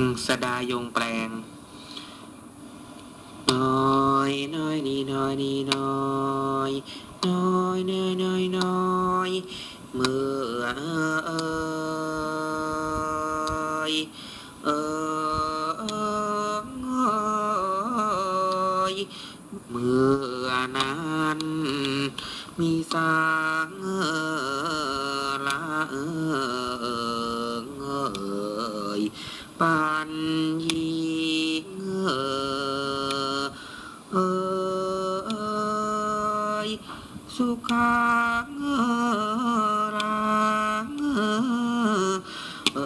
งสดายงแปลงน้อยน้อยนี่น้อยนี่น้อยน้อยน้อยน้อยน้อยเมื่อเอยเอยเมื่อนั้นมีสางละเอย ปันยิงเอยสุขังรังเอ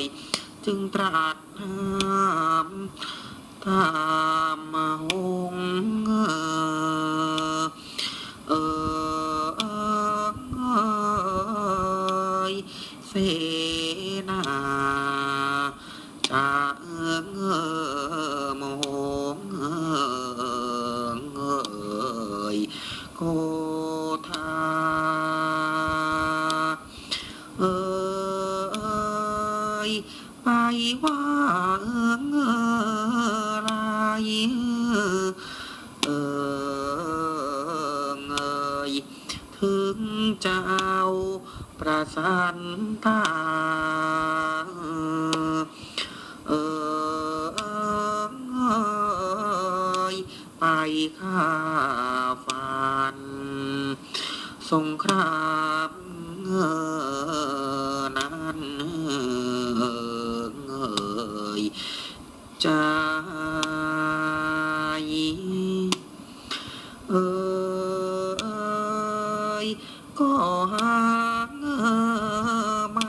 ยจึงตรัสถามตามมาหงเออเอยเส นาจะเอมงเอยโถึงจะเอาประสานตาเออไปข้าฟัน สงครามนั้นเอยใจเออ ก็หาไม่